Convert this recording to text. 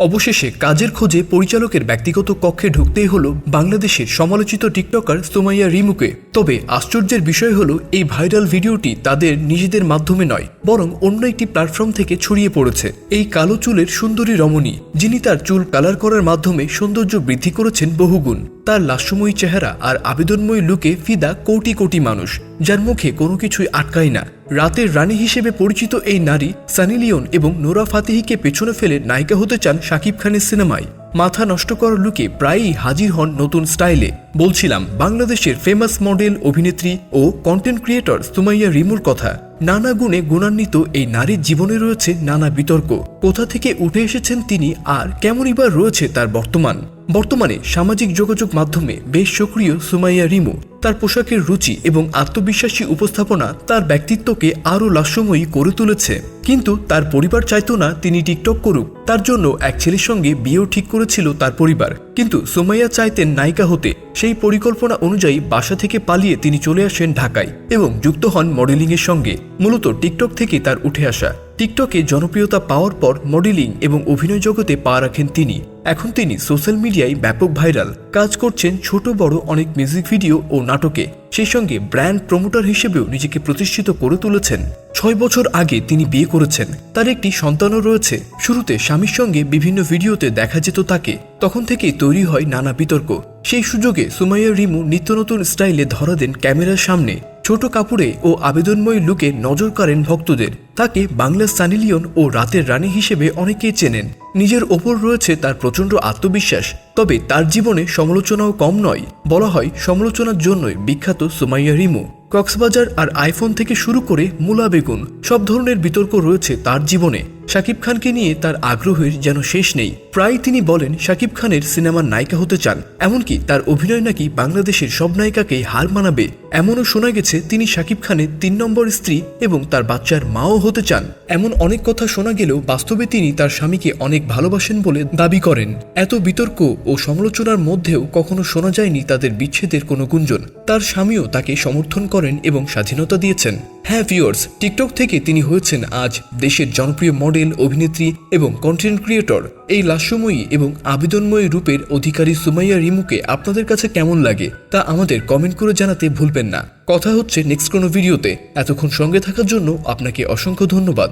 অবশেষে কাজের খোঁজে পরিচালকের ব্যক্তিগত কক্ষে ঢুকতেই হলো বাংলাদেশের সমালোচিত টিকটকার সোমাইয়া রিমুকে। তবে আশ্চর্যের বিষয় হলো, এই ভাইরাল ভিডিওটি তাদের নিজেদের মাধ্যমে নয়, বরং অন্য একটি প্ল্যাটফর্ম থেকে ছড়িয়ে পড়েছে। এই কালো চুলের সুন্দরী রমণী, যিনি তার চুল কালার করার মাধ্যমে সৌন্দর্য বৃদ্ধি করেছেন বহুগুণ। তার লাস্যময়ী চেহারা আর আবেদনময়ী লুকে ফিদা কোটি কোটি মানুষ, যার মুখে কোনো কিছুই আটকায় না। রাতের রানী হিসেবে পরিচিত এই নারী সানি লিওন এবং নোরা ফাতেহিকে পেছনে ফেলে নায়িকা হতে চান শাকিব খানের সিনেমায়। মাথা নষ্ট করার লুকে প্রায়ই হাজির হন নতুন স্টাইলে। বলছিলাম, বাংলাদেশের ফেমাস মডেল অভিনেত্রী ও কন্টেন্ট ক্রিয়েটর সুমাইয়া রিমুর কথা। নানা গুণে গুণান্বিত এই নারীর জীবনে রয়েছে নানা বিতর্ক। কোথা থেকে উঠে এসেছেন তিনি আর কেমনই বা রয়েছে তার বর্তমান? বর্তমানে সামাজিক যোগাযোগ মাধ্যমে বেশ সক্রিয় সুমাইয়া রিমু। তার পোশাকের রুচি এবং আত্মবিশ্বাসী উপস্থাপনা তার ব্যক্তিত্বকে আরও লাস্যময়ী করে তুলেছে। কিন্তু তার পরিবার চাইতো না তিনি টিকটক করুক। তার জন্য এক ছেলের সঙ্গে বিয়েও ঠিক করেছিল তার পরিবার। কিন্তু সোমাইয়া চাইতেন নায়িকা হতে। সেই পরিকল্পনা অনুযায়ী বাসা থেকে পালিয়ে তিনি চলে আসেন ঢাকায় এবং যুক্ত হন মডেলিংয়ের সঙ্গে। মূলত টিকটক থেকে তার উঠে আসা। টিকটকে জনপ্রিয়তা পাওয়ার পর মডেলিং এবং অভিনয় জগতে পা রাখেন তিনি। এখন তিনি সোশ্যাল মিডিয়ায় ব্যাপক ভাইরাল। কাজ করছেন ছোট বড় অনেক মিউজিক ভিডিও ও নাটকে। সেই সঙ্গে ব্র্যান্ড প্রমোটার হিসেবেও নিজেকে প্রতিষ্ঠিত করে তুলেছেন। ছয় বছর আগে তিনি বিয়ে করেছেন। তার একটি সন্তানও রয়েছে। শুরুতে স্বামীর সঙ্গে বিভিন্ন ভিডিওতে দেখা যেত তাকে। তখন থেকেই তৈরি হয় নানা বিতর্ক। সেই সুযোগে সুমাইয়া রিমু নিত্য নতুন স্টাইলে ধরা দেন ক্যামেরার সামনে। ছোট কাপড়ে ও আবেদনময় লুকে নজর কাড়েন ভক্তদের। তাকে বাংলার সানিলিয়ন ও রাতের রানী হিসেবে অনেকেই চেনেন। নিজের ওপর রয়েছে তার প্রচণ্ড আত্মবিশ্বাস, তবে তার জীবনে সমালোচনাও কম নয়। বলা হয়, সমালোচনার জন্যই বিখ্যাত সুমাইয়া রিমু। কক্সবাজার আর আইফোন থেকে শুরু করে মুলা বেগুন, সব ধরনের বিতর্ক রয়েছে তার জীবনে। শাকিব খানকে নিয়ে তার আগ্রহের যেন শেষ নেই। প্রায় তিনি বলেন, শাকিব খানের সিনেমার নায়িকা হতে চান, এমনকি তার অভিনয় নাকি বাংলাদেশের সব নায়িকাকে হার মানাবে। এমনও শোনা গেছে, তিনি শাকিব খানের তিন নম্বর স্ত্রী এবং তার বাচ্চার মাও হতে চান। এমন অনেক কথা শোনা গেলেও বাস্তবে তিনি তার স্বামীকে অনেক ভালোবাসেন বলে দাবি করেন। এত বিতর্ক ও সমালোচনার মধ্যেও কখনো শোনা যায়নি তাদের বিচ্ছেদের কোনো গুঞ্জন। তার স্বামীও তাকে সমর্থন করেন এবং স্বাধীনতা দিয়েছেন। হ্যাঁ ভিওর্স টিকটক থেকে তিনি হয়েছেন আজ দেশের জনপ্রিয় মডেল, অভিনেত্রী এবং কন্টেন্ট ক্রিয়েটর এই লাস্যময়ী এবং আবেদনময়ী রূপের অধিকারী সুমাইয়া রিমুকে আপনাদের কাছে কেমন লাগে তা আমাদের কমেন্ট করে জানাতে ভুলবেন না। কথা হচ্ছে নেক্সট কোনো ভিডিওতে এতক্ষণ সঙ্গে থাকার জন্য আপনাকে অসংখ্য ধন্যবাদ।